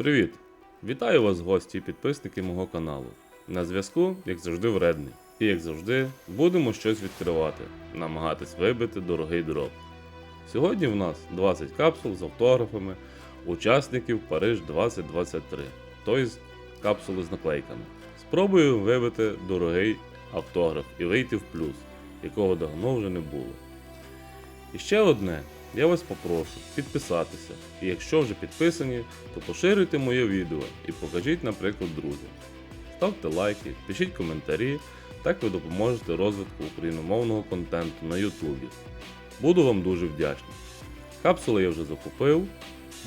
Привіт! Вітаю вас, гості і підписники мого каналу. На зв'язку, як завжди, вредний. І як завжди, будемо щось відкривати, намагатись вибити дорогий дроп. Сьогодні в нас 20 капсул з автографами учасників Париж 2023, тобто капсули з наклейками. Спробую вибити дорогий автограф і вийти в плюс, якого давно вже не було. І ще одне, я вас попрошу підписатися. І якщо вже підписані, то поширюйте моє відео і покажіть, наприклад, друзям. Ставте лайки, пишіть коментарі, так ви допоможете розвитку україномовного контенту на Ютубі. Буду вам дуже вдячний. Капсули я вже закупив.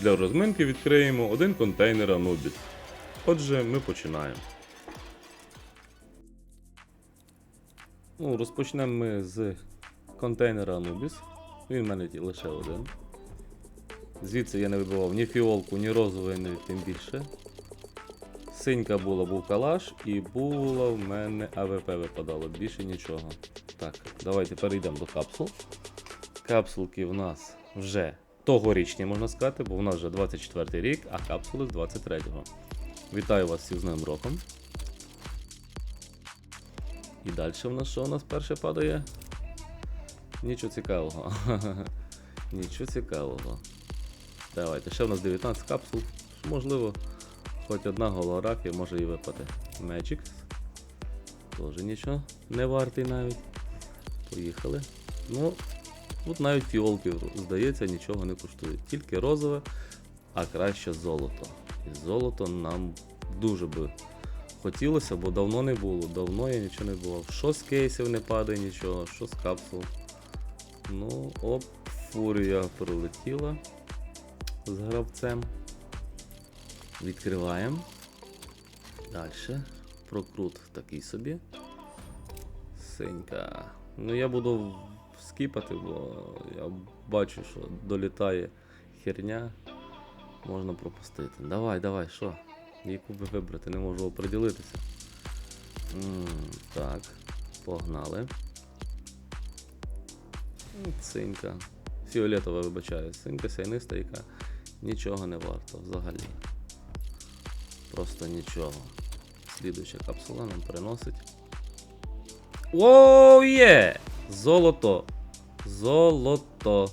Для розминки відкриємо один контейнер Anubis. Отже, ми починаємо. Ну, розпочнемо ми з контейнера Anubis. Він в мене лише один. Звідси я не вибивав ні фіолку, ні розовий, ні тим більше. Синька була, був калаш, і було в мене АВП випадало, більше нічого. Так, давайте перейдемо до капсул. Капсулки в нас вже тогорічні, можна сказати, бо в нас вже 24 рік, а капсули з 23-го. Вітаю вас всіх з Новим роком. І далі в нас що у нас перше падає? Нічого цікавого. Нічого цікавого. Давайте, ще в нас 19 капсул. Можливо, хоч одна голографія може і випаде. Magic. Тоже нічого не вартий навіть. Поїхали. Ну, тут навіть фіолки, здається, нічого не коштують. Тільки розове, а краще золото. І золото нам дуже би хотілося, бо давно не було. Давно я нічого не було. Що з кейсів не падає нічого, що з капсул. Ну, оп, фурія пролетіла з гравцем. Відкриваємо. Далі. Прокрут такий собі. Синька. Ну я буду скіпати, бо я бачу, що долітає херня. Можна пропустити. Давай, давай, що? Яку би вибрати, не можу оприділитися. М, так, погнали. Синька. Фіолетова вибачаю. Синька сяйниста, яка нічого не варта взагалі. Просто нічого. Слідуюча капсула нам приносить. Оу є! Золото! Золото!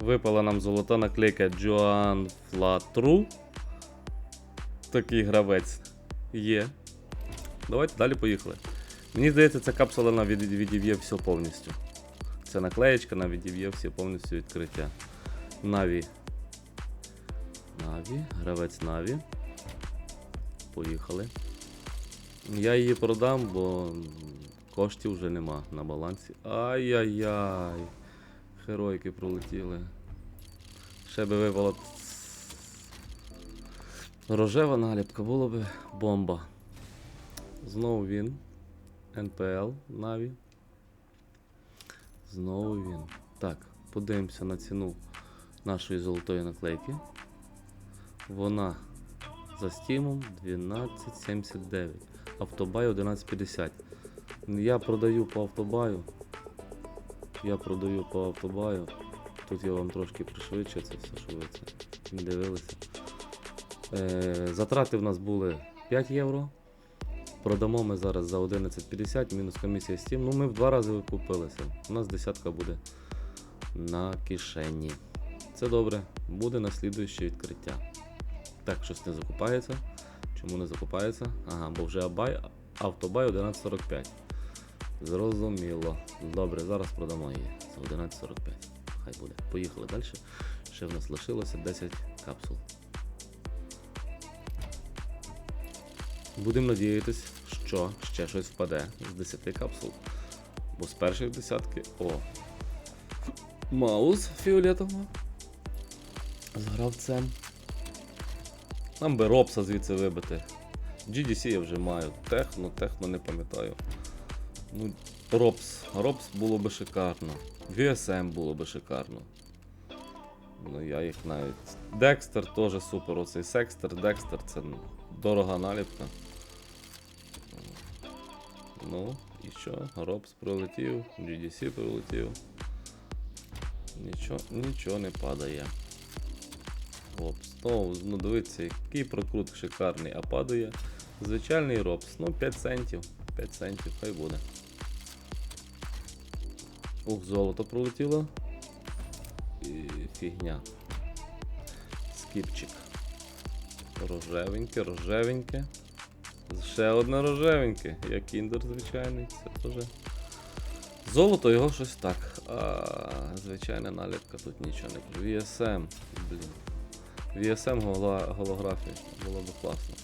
Випала нам золота наклейка Joan Flatrу. Такий гравець є. Давайте далі поїхали. Мені здається, ця капсула на від, все повністю. Ця наклеєчка на відів'є все повністю відкриття. Наві. Наві. Гравець Наві. Поїхали. Я її продам, бо коштів вже нема на балансі. Ай-яй-яй. Геройки пролетіли. Ще би випала рожева наліпка, було би бомба. Знову він. НПЛ Наві. Знову він. Так, подивимося на ціну нашої золотої наклейки. Вона за стімом 12,79. Автобай 11,50. Я продаю по автобаю. Я продаю по автобаю. Тут я вам трошки пришвидшу це все, що ви це не дивилися. Е, затрати в нас були 5 євро. Продамо ми зараз за 11,50, мінус комісія Steam. Ну ми в два рази викупилися. У нас десятка буде на кишені. Це добре, буде на слідуюче відкриття. Так, щось не закупається. Чому не закупається? Ага, бо вже абай, автобай 11.45. Зрозуміло. Добре, зараз продамо її за 11.45. Хай буде. Поїхали далі. Ще в нас лишилося 10 капсул. Будемо надіятись, що ще щось впаде з 10 капсул. Бо з перших десятки. О! Маус фіолетово. З гравцем. Нам би Робса звідси вибити. GDC я вже маю. Техно, техно не пам'ятаю. Ну, Робс. Робс було би шикарно. VSM було би шикарно. Ну, я їх навіть. Декстер теж супер. Оцей Секстер, Декстер це дорога наліпка. Ну, і що? Робс пролетів, GDC пролетів. Нічого, нічого не падає. Робс. Ну, ну дивіться, який прокрут шикарний, а падає звичайний Робс. Ну, 5 центів. 5 центів, хай буде. Ух, золото пролетіло. І фігня. Скіпчик. Рожевеньке, рожевеньке. Ще одне рожевеньке, як кіндер звичайний, це теж. Золото його щось так. А, звичайна наліпка, тут нічого не. VSM, блін. VSM голографія. Було б класно.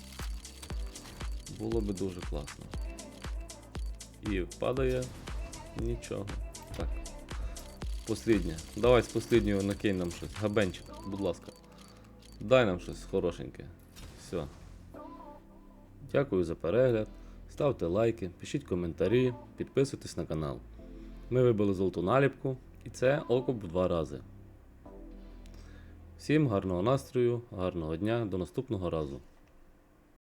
Було б дуже класно. І падає нічого. Так. Посліднє. Давай з посліднього накинь нам щось. Габенчик, будь ласка. Дай нам щось хорошеньке. Все. Дякую за перегляд. Ставте лайки, пишіть коментарі, підписуйтесь на канал. Ми вибили золоту наліпку, і це окуп в два рази. Всім гарного настрою, гарного дня, до наступного разу.